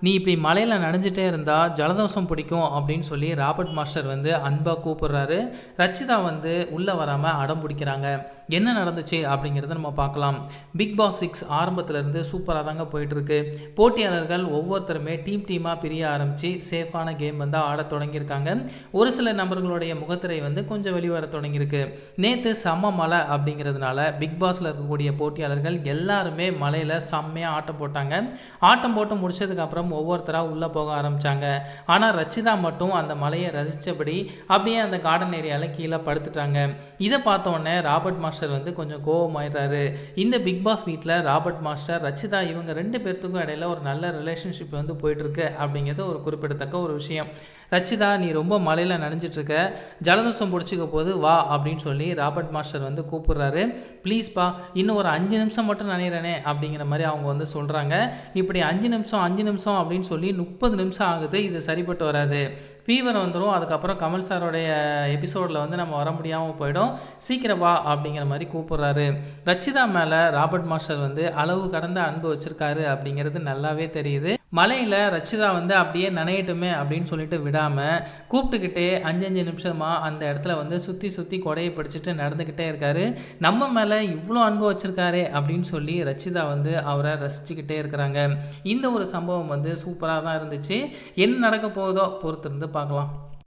நீ இப்படி மலையில் நனைஞ்சிட்டே இருந்தால் ஜலதோஷம் பிடிக்கும் அப்படின்னு சொல்லி ராபர்ட் மாஸ்டர் வந்து அன்பாக கூப்பிடுறாரு. ரச்சிதா வந்து உள்ளே வராமல் அடம் பிடிக்கிறாங்க. என்ன நடந்துச்சு அப்படிங்கிறத நம்ம பார்க்கலாம். பிக் பாஸ் சிக்ஸ் ஆரம்பத்துலேருந்து சூப்பராக தாங்க போயிட்டுருக்கு போட்டியாளர்கள் ஒவ்வொருத்தருமே டீம் டீமாக பிரிய ஆரம்பித்து சேஃபான கேம் வந்து ஆடத் தொடங்கியிருக்காங்க. ஒரு சில நபர்களுடைய முகத்திரை வந்து கொஞ்சம் வெளிவர தொடங்கியிருக்கு. நேற்று சம மலை அப்படிங்கிறதுனால பிக் பாஸில் இருக்கக்கூடிய போட்டியாளர்கள் எல்லாருமே மலையில் செம்மையாக ஆட்டம் போட்டாங்க. ஆட்டம் போட்டு முடிச்சதுக்கப்புறம் ஒவ்வொருத்தராக உள்ளே போக ஆரம்பித்தாங்க ஆனால் ரச்சிதா மட்டும் அந்த மலையை ரசித்தபடி அப்படியே அந்த கார்டன் ஏரியாவில் கீழே படுத்துட்டாங்க. இதை பார்த்தோன்னே ராபர்ட் மாஸ்டர் வந்து கொஞ்சம் கோவமாயிடுறாரு. இந்த பிக் பாஸ் வீட்டில் ராபர்ட் மாஸ்டர் ரச்சிதா இவங்க ரெண்டு பேர்த்துக்கும் இடையில ஒரு நல்ல ரிலேஷன்ஷிப் வந்து போயிட்டுருக்கு அப்படிங்கிறது ஒரு குறிப்பிடத்தக்க ஒரு விஷயம். ரச்சிதா நீ ரொம்ப மலையில் நனைஞ்சிட்ருக்க ஜலதோஷம் பிடிச்சிக்க போது வா அப்படின்னு சொல்லி ராபர்ட் மாஸ்டர் வந்து கூப்பிடுறாரு. ப்ளீஸ்ப்பா இன்னும் ஒரு அஞ்சு நிமிஷம் மட்டும் நினைறேனே அப்படிங்கிற மாதிரி அவங்க வந்து சொல்கிறாங்க இப்படி அஞ்சு நிமிஷம் அஞ்சு நிமிஷம் அப்படின்னு சொல்லி முப்பது நிமிஷம் ஆகுது இது சரிப்பட்டு வராது. ஃபீவர் வந்துடும் அதுக்கப்புறம் கமல் சாரோடைய எபிசோடில் வந்து நம்ம வர முடியாமல் போயிடும். சீக்கிரம் வா அப்படிங்கிற மாதிரி கூப்பிட்றாரு. ரச்சிதா மேலே ராபர்ட் மாஸ்டர் வந்து அளவு கடந்த அன்பு வச்சுருக்காரு அப்படிங்கிறது நல்லாவே தெரியுது. மலையில் ரச்சிதா வந்து அப்படியே நனையட்டுமே அப்படின்னு சொல்லிட்டு விடாமல் கூப்பிட்டுக்கிட்டே அஞ்சு அஞ்சு நிமிஷமாக அந்த இடத்துல வந்து சுற்றி சுற்றி கொடையை பிடிச்சிட்டு நடந்துக்கிட்டே இருக்காரு. நம்ம மேலே இவ்வளோ அன்பு வச்சுருக்காரே அப்படின்னு சொல்லி ரச்சிதா வந்து அவரை ரசிச்சுக்கிட்டே இருக்கிறாங்க. இந்த ஒரு சம்பவம் வந்து சூப்பராக தான் இருந்துச்சு. என்ன நடக்க போகுதோ பொறுத்திருந்து பார்க்கலாம்.